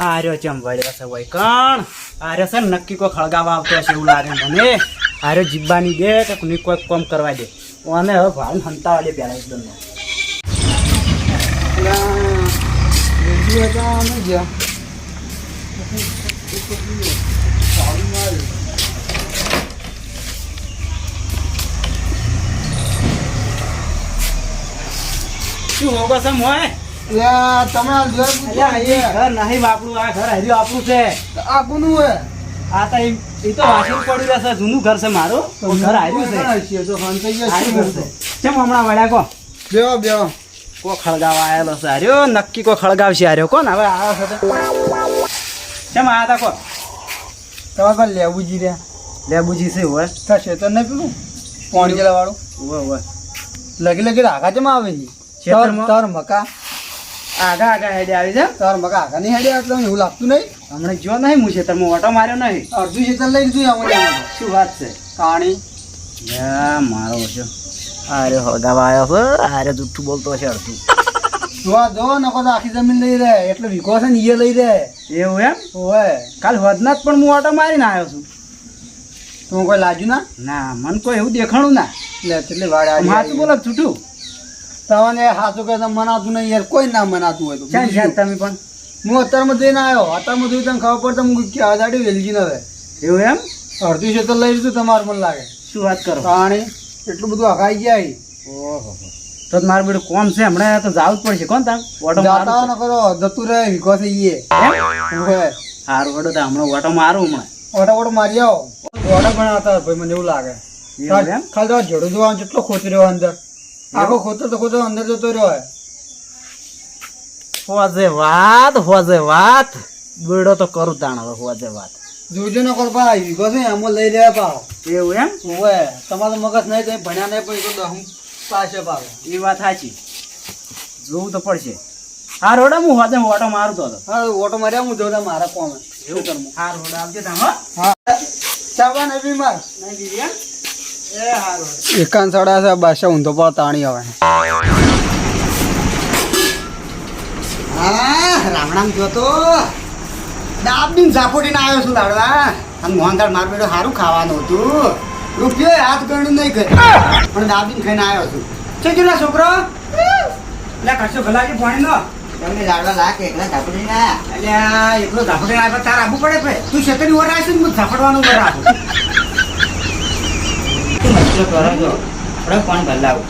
આર્યો ચમ વળ્યો છે ભાઈ કણ આર્યો છે નક્કી કોઈ ખળગાવા આવતો હશે એવું લાગે મને. આર્યો જીબ્બાની દે કે કોઈ કોઈ કોમ કરવા દે. અને હવે ભાવ હંતાવા દે પેલા એકદમ શું હોગો છે મોય? તમે એ ઘર નહીં આપણું આ ઘર હર્યું આપણું છે. આ હે. આ તો એ તો વાસી પડ્યું રહેશે જૂનું ઘર છે મારું. ઘર હાર્યું છે. કેમ હમણાં વળ્યા કો? બેહો બેહો. કો ખળગાવા આયેલો છે? આર્યો નક્કી કો ખળગાવશે આર્યો કોણ હવે આવ્યો છે કેમ આયા તા કો? તમારે લેવું રહ્યા લેબુજી છે હોય. થશે તો નહીં પેલું? પોણી ગયેલા વાળું? હોય હોય. લગી લગી આગા જમા આવે છે? તાર મકા. આગા આગા હેડે આવી જા. તાર મકા આગા નહીં હેડે એટલે એવું લાગતું નહીં? હમણાં જો નહીં હું ખેતરમાં ઓટો માર્યો નહીં. અડધું ખેતર લઈ જોઈ આવું શું વાત છે? કાણી. મારો છે અરે હળગાવા આવ્યો છે અરે જુઠ્ઠું બોલતો છે અડધું. જોવા જો નકો તો આખી જમીન લઈ રહે. એટલે વિકો છે ને એ લઈ રહે. એવું એમ? ઓય કાલ હદનાથ પણ હું ઓટો મારીને આવ્યો છું. તું કોઈ લાજુ ના? ના મને કોઈ એવું દેખાણું ના. એટલે વાડે સાચું બોલો છો જૂઠું તમને સાચું કે મનાતું નહીં યાર કોઈ ના મનાતું હોય તો. ક્યાં છે તમે પણ? હું અત્યારમાં જઈને આવ્યો અત્યારમાં જોયું તને ખબર પડતા હું ક્યાં આજાડી વેલજી ન હવે એવું એમ? અડધી છે તો લઈ લીધું તમારે મને લાગે. શું વાત કરો? પાણી એટલું બધું હકાઈ ગયા ઓહો. તો મારું બેડું કોમ છે હમણાં તો જવું જ પડશે. કોણ તાર ઓટો જાતા ન કરો જતું રહે વિકો છે ઈએ હારું હેડો તો હમણાં ઓટો મારું હમણાં. ઓટો ઓટો મારી આવો. ઓટા બનાવતા ભાઈ મને એવું લાગે. ખાલી તો જોડું જોવાનું જેટલો ખોત રહ્યો અંદર. આખો ખોતો તો ખોતો અંદર જતો રહ્યો હોય હોજે વાત હોજે વાત. બેડો તો કરું તાણ હવે હોજે વાત. જોજો નો કરો ભાઈ વીકો છે એમ લઈ લેવા પાવ. એવું એમ? હોય તમારો મગજ નહીં તો ભણ્યા નહીં પછી તો દહું પાસે પાવ. એ વાત સાચી. જોવું તો પડશે. હા રોડા હું હોજે ઓટો મારું તો. હતો. હા ઓટો માર્યા હું જોતા મારા કોમ. હા રોડા આવજો તમે હો. હા. ચાવા ને બીમાર. નહીં બીજી એકાન સાડા છે, બાદશાહ ઊંધો પર તાણી આવે. રામણામ રામ રામ જોતો ડાબડીન ઝાપોટીને આવ્યો છું લાડવા. અને મોહનદાળ માર બેડો સારું ખાવાનું હતું. રૂપિયો હાથ ગણું નહીં કરે પણ ડાબડીન ખાઈને આવ્યો છું. છે કેટલા છોકરો? એટલે કશો ભલાજી પાણી નો તમને લાડવા લાખ એકલા ઝાપડી ના એટલે એકલો ઝાપડી ના તાર આવવું પડે તું છેતરી ઓર આવીશ ને હું ઝાપડવાનું ઓર આવું. તું કરો છો થોડો કોણ બદલાવું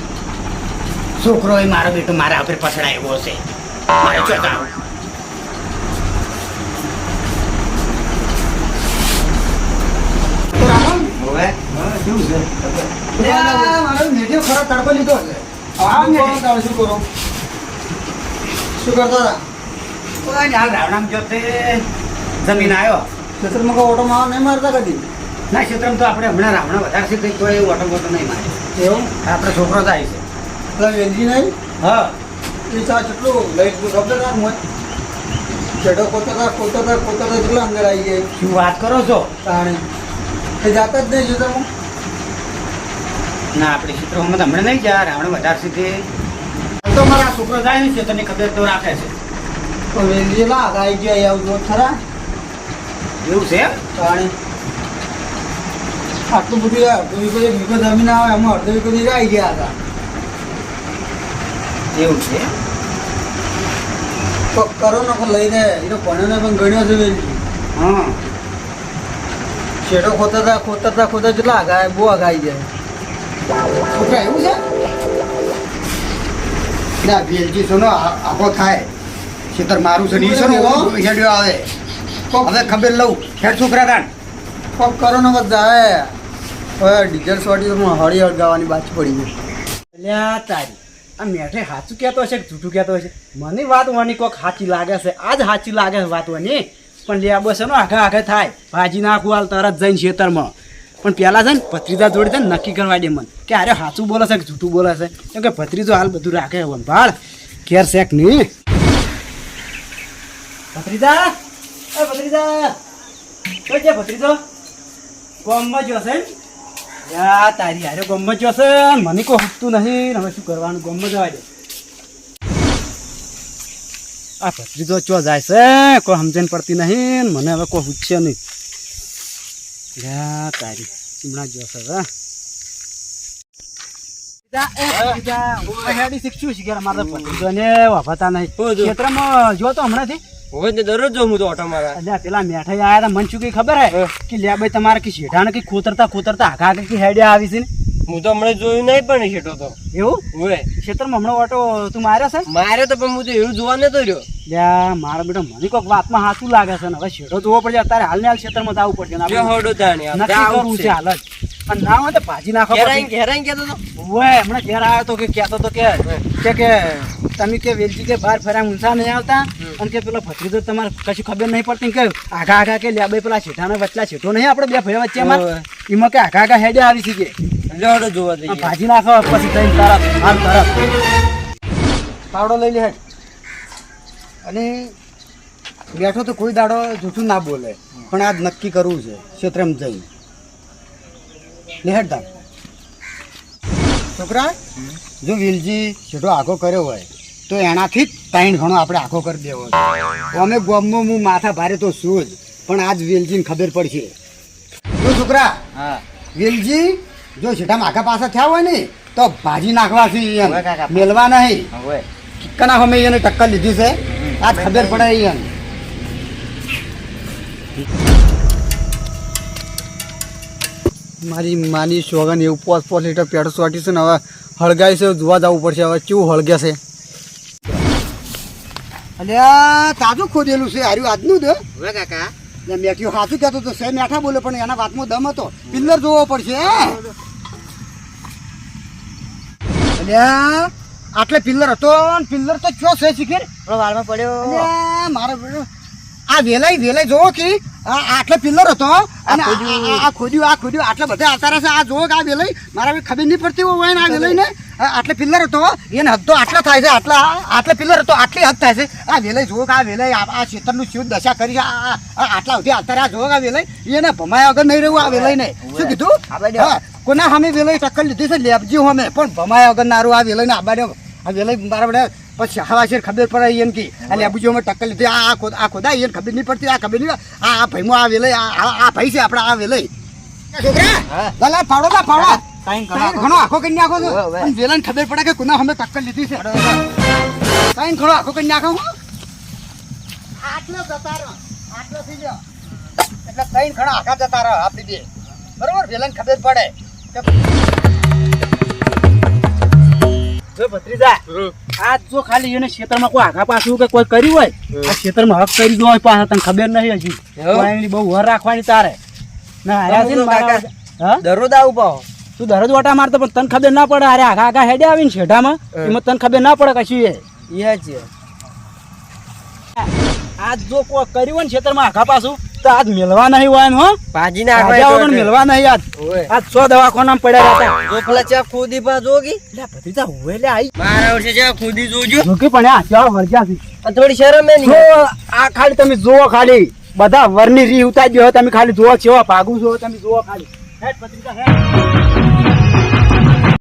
છોકરો એ મારો બેટો મારા ઉપર પછડાયો છે? મારે જોતે જમીન આવ્યો ખેતરમાં ઓટો મારવા નહીં મારતા કદી? ના ક્ષેત્રમાં તો આપણે હમણાં રાવણા વધારે છે કંઈક તો એ ઓટો બોટો નહીં મારે. એવું? આપણો છોકરો થાય છે. પેલા વેલજી નહીં હા. એ ચા કેટલું લઈ લીધું ખબર ના મોય ચડો કોતરતા કોતરતા કોતરતા કેટલા અંદર આવી જાય? શું વાત કરો છો? તાણે. એ જાતા જ નહીં ખેતરમાં ના આપણે ક્ષેત્રમાં હમણાં નહીં જા રાવણ વધારે છે તે. મારા છોકરો જાય છે તને ખબર તો રાખે છે. તો વેલજી લા આવી ગયા આવું ખરા? એવું છે? તાણે. આટલું બધું એક વીઘો જમીન આવે એમાં અડધો વીઘો વીઘા આવી ગયા હતા. એવું છે? તો કરો નખો લઈને એનો ભણ્યો પણ ગણ્યો છે વેલજી હા. શેડો ખોતરતા ખોતરતા ખોતર કેટલા આગાય બહુ આગાઈ જાય છોકરા એવું છે? ના વેલજી સોનો આખો થાય. ખેતર મારું છે નહીં સોનો હેડ્યો આવે. હવે ખબર લઉં. હેડ છોકરા તાણ. કોક કરો ને બધા ડીઝલ તો હળી હળગાવાની બાજુ પડી ગઈ. અલ્યા તારી, આ મેઠે સાચું કહેતો હશે કે જૂઠું કહેતો હશે? મને વાત વાની કોક સાચી લાગે છે, આજ સાચી લાગે છે વાત વાની પણ લે બસ એનો આઘા આઘા થાય, ભાજી નાખું હાલ તરત જઈને ખેતરમાં. પણ પહેલાં છે ને, ભત્રીજા જોડે છે ને નક્કી કરવા દે મન. કે અરે સાચું બોલે છે કે જૂઠું બોલે છે? કેમ કે ભત્રીજો હાલ બધું રાખે ભાળ ઘેર શેક નહીં. ભત્રીજા, એ ભત્રીજા ભત્રીજો? ગોમમાં જશે યા તારી હારે ગોમમાં હશે મને કોઈ હસતું નહીં. હવે શું કરવાનું? ગોમમાં જવા દે. આ ભત્રીજો ચો જાય છે કોઈ સમજણ પડતી નહીં મને હવે કોઈ પૂછશે નહીં. યા તારી ચીમણા જા, શીખે મારે વાપરતા નહીં. જો. ક્ષેત્રમાં જો તો હમણાંથી. હોય તો દરરોજ જો હું તો ઓટો મારા. અલ્યા પેલા મેઠા આયા તા મને શું કઈ ખબર હે? કે લ્યા ભાઈ તમારે કે શેઠાને ખોતરતા ખોતરતા આખા હેડ્યા આવી છે હું તો હમણાં જોયું નહીં પણ શેઠો તો. એવું? હોય હમણાં ઓટો તું માર્યો છે? માર્યો તો પણ હું તો એવું જોવા નતો રહ્યો. લ્યા મારા બેટા મને કોઈક વાતમાં સાચું લાગે છે ને. હવે શેઠો જોવો પડશે અત્યારે હાલ ને હાલ ખેતરમાં જવું પડશે ને જે તાણી નક્કી આવું કરવું જ છે હાલ જ. અને ના હોય તો ભાજી નાખો કહેતો ઓય હમણાં ઘેર આવ્યો તો કે કહેતો તો કે કે કે તમે કે વેલજી કે બહાર ફર્યા ઊંચા નહીં આવતા? અને કે પેલો ભત્રીજો તમારે કશું ખબર નહીં પડતી કે આઘા આઘા કે લે ભાઈ પેલા શેઠાના વચલા શેઠો નહીં આપણે બે ભાઈ વચ્ચે એમાં? કે આઘા આઘા હેડે આવી છે કે જોવા આ જઈએ ભાજી નાખો પછી તઈ તરફ આમ તરફ. પાવડો લઈ લે અને બેઠો તો કોઈ દાડો જૂઠું ના બોલે. પણ આજ નક્કી કરવું છે ક્ષેત્રમાં જઈ લે હેડ છોકરા જો વિલજી છેટો આખો કર્યો હોય તો એનાથી જ ત્રણ ઘણો આપણે આખો કરી દેવો અમે ગોમમાં હું માથા ભારે તો શું જ પણ આજ વેલજીને ખબર પડશે. જો છોકરા હા. વેલજી જો છેટામાં આખા પાસે થયા હોય ને તો ભાજી નાખવાથી છે. મેલવા નહીં. કના અમે એને ટક્કર લીધી છે. આજ ખબર પડે એને મારી માની સોગન એવું પોસ પોસ લીટર પેટ્રોલ સોટી છે ને હવે હળગાય છે જોવા જવું પડશે. હવે કેવું હળગે છે? અલ્યા તાજું ખોદેલું છે હાર્યું આજનું જ હવે કાકા. ને મેઠિયો સાચું કહેતો તો સે મેઠા બોલે પણ એના વાતમાં દમ હતો. પિલ્લર જોવો પડશે અલ્યા આટલે પિલ્લર હતો ને પિલ્લર તો ચો છે શીખેર? વાળમાં પડ્યો. મારો આ વેલાઈ વેલાઈ જોવો કે આ આટલે પિલ્લર હતો અને આ- ખોદ્યું. આ ખોદ્યું આટલા બધા અતારા છે આ જોવો કે આ વેલાઈ. મારા ખબર નહીં પડતી હોય ને આ વેલાઈ ને આટલે પિલ્લર હતો એને હદ તો આટલા થાય છે આટલા આટલે પિલ્લર હતો આટલી હદ થાય છે. આ વેલાઈ જોવો આ વેલાઈ આ ક્ષેત્રનું શિવ દશા કરી છે? આટલા સુધી અતારા આ કે આ વેલાઈ એને ભમાયા વગર નહીં રહ્યું આ વેલાઈ ને શું કીધું? કોના સામે વેલાઈ ટક્કર લીધી છે? લેબજી અમે પણ ભમાયા વગર નારું આ વેલાઈને આબાડ્યો આ વેલાઈ મારા બધા પછી હવા છે ખબર પડે એમ કે. આ લેબુજી અમે ટક્કર લીધી. આ આ ખોદા એને ખબર નહીં પડતી આ ખબર નહીં આ આ ભાઈમાં આ વેલાઈ આ ભાઈ છે આપણા આ વેલાઈ છોકરા? હા. ફાળો ના પાડો લા, ઘણો આખો કરી નાખો છો. હવે, હવે. ખબર પડે કે કુના અમે ટક્કર લીધી છે. કાંઈ ઘણો આખો કરી નાખો હો. આટલો જતા આટલો થઈ ગયો. એટલે ત્રણ ઘણા આખા જતા રહો બે બરોબર? વેલાઈને ખબર પડે. કે ભત્રીજા આ જો ખાલી એને ક્ષેત્રમાં કોઈ આઘા પાછું કે કોઈ કર્યું હોય આ ક્ષેત્રમાં હક કરી દો હોય પાછા તને ખબર નહીં હજી. બહુ વર રાખવાની તારે. ના આયા છે ને તું દરરોજ વાટા મારતો પણ તને ખબર ના પડે. અરે આઘા આઘા હેડે આવીને શેઢામાં. એમાં તને ખબર ના પડે કશું એ. એ છે. આજ જો કોઈ કર્યું ને ક્ષેત્રમાં આખા પાછું તો આજ મેળવા નહીં હોય હો. ભાજી રાજા વગર મેળવા નહીં આજ. આજ સો દવાખાનામાં પડ્યા હતા ગોખલા ચા ખુદી પા જોગી. એટલે ભત્રીજા હોય લે આઈ. મારા વર્ષે ચા ખુદી જોજો. જોકે પણ આ ચાલો વર્ગ્યા છે થોડી શરમ એ નહીં આ ખાલી તમે જોવો ખાલી. બધા વરની રી ઉતારી દો તમે ખાલી જોવો છો ભાગું છો તમે જોવો ખાલી. હેડ ભત્રીજા હેડ